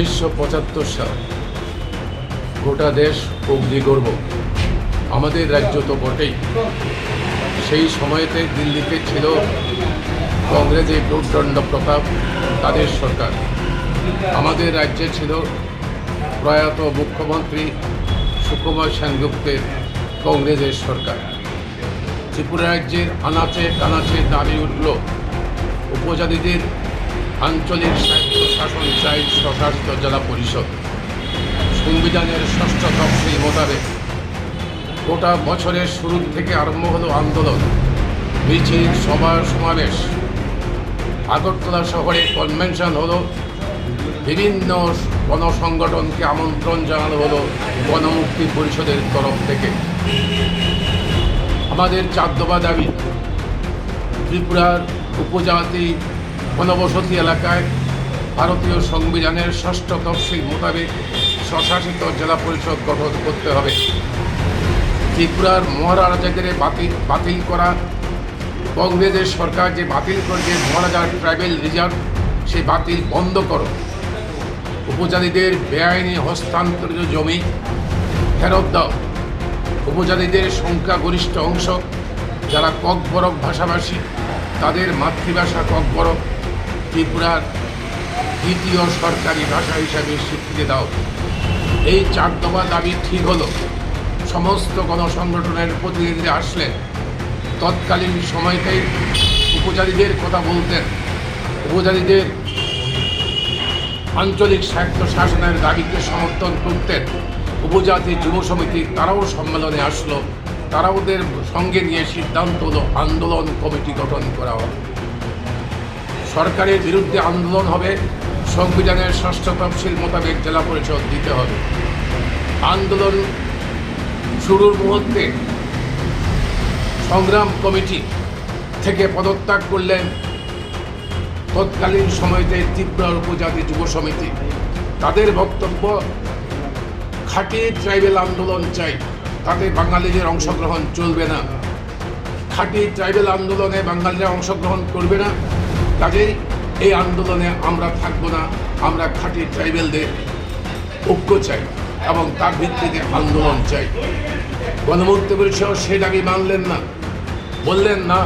উনিশশো পঁচাত্তর সাল। গোটা দেশ অগ্নি গর্ব। আমাদের রাজ্য তো বটেই। সেই সময়তে দিল্লিতে ছিল কংগ্রেসের প্রচণ্ড প্রতাপ, তাদের সরকার। আমাদের রাজ্যে ছিল প্রয়াত মুখ্যমন্ত্রী সুকুমার সেনগুপ্তের কংগ্রেসের সরকার। ত্রিপুরা রাজ্যের আনাচে কানাচে দাবি উঠল উপজাতিদের আঞ্চলিক স্বায়ত্ত শাসন চাই স্বশাসিত জেলা পরিষদ। সংবিধানের ষষ্ঠ তফসিল মোতাবেক গোটা বছরের শুরু থেকে আরম্ভ হলো আন্দোলন। মিছিল, সভা, সমাবেশ। আগরতলা শহরে কনভেনশন হলো। বিভিন্ন গণসংগঠনকে আমন্ত্রণ জানানো হলো গণমুক্তি পরিষদের তরফ থেকে। আমাদের দফা দাবি, ত্রিপুরার উপজাতি ঘনবসতি এলাকায় ভারতীয় সংবিধানের ষষ্ঠ তফসিল মোতাবেক স্বশাসিত জেলা পরিষদ গঠন করতে হবে। ত্রিপুরার মহারাজাদের বাতিল বাতিল করা কংগ্রেসের সরকার যে বাতিল করেছে মহারাজার ট্রাইবেল রিজার্ভ সেই বাতিল বন্ধ করো। উপজাতিদের বেআইনি হস্তান্তরিত জমি ফেরত দাও। উপজাতিদের সংখ্যাগরিষ্ঠ অংশ যারা ককবরক ভাষাভাষী, তাদের মাতৃভাষা ককবরক। ত্রিপুরার দ্বিতীয় সরকারি ভাষা হিসাবে স্বীকৃতি দাও। এই চার দফা দাবি ঠিক হলো। সমস্ত গণসংগঠনের প্রতিনিধিরা আসলেন। তৎকালীন সময়তেই উপজাতিদের কথা বলতেন। উপজাতিদের আঞ্চলিক স্বায়ত্ত শাসনের দাবিকে সমর্থন করতেন। উপজাতি যুব সমিতি, তারাও সম্মেলনে আসলো। তারা ওদের সঙ্গে নিয়ে সিদ্ধান্ত হলো, আন্দোলন কমিটি গঠন করা হবে সরকারের বিরুদ্ধে আন্দোলন হবে। সংবিধানের ষষ্ঠ তফসিল মোতাবেক জেলা পরিষদ দিতে হবে। আন্দোলন শুরুর মুহূর্তে সংগ্রাম কমিটি থেকে পদত্যাগ করলেন তৎকালীন সময়তে ত্রিপুরার উপজাতি যুব সমিতি। তাদের বক্তব্য, খাঁটি ট্রাইবেল আন্দোলন চাই, তাতে বাঙালিদের অংশগ্রহণ চলবে না। খাঁটি ট্রাইবেল আন্দোলনে বাঙালিরা অংশগ্রহণ করবে না। কাজেই এই আন্দোলনে আমরা থাকব না, আমরা খাঁটি ট্রাইবেলদের ঐক্য চাই এবং তার ভিত্তিতে আন্দোলন চাই। গণমুক্তি পরিষদ সে দাবি মানলেন না, বললেন না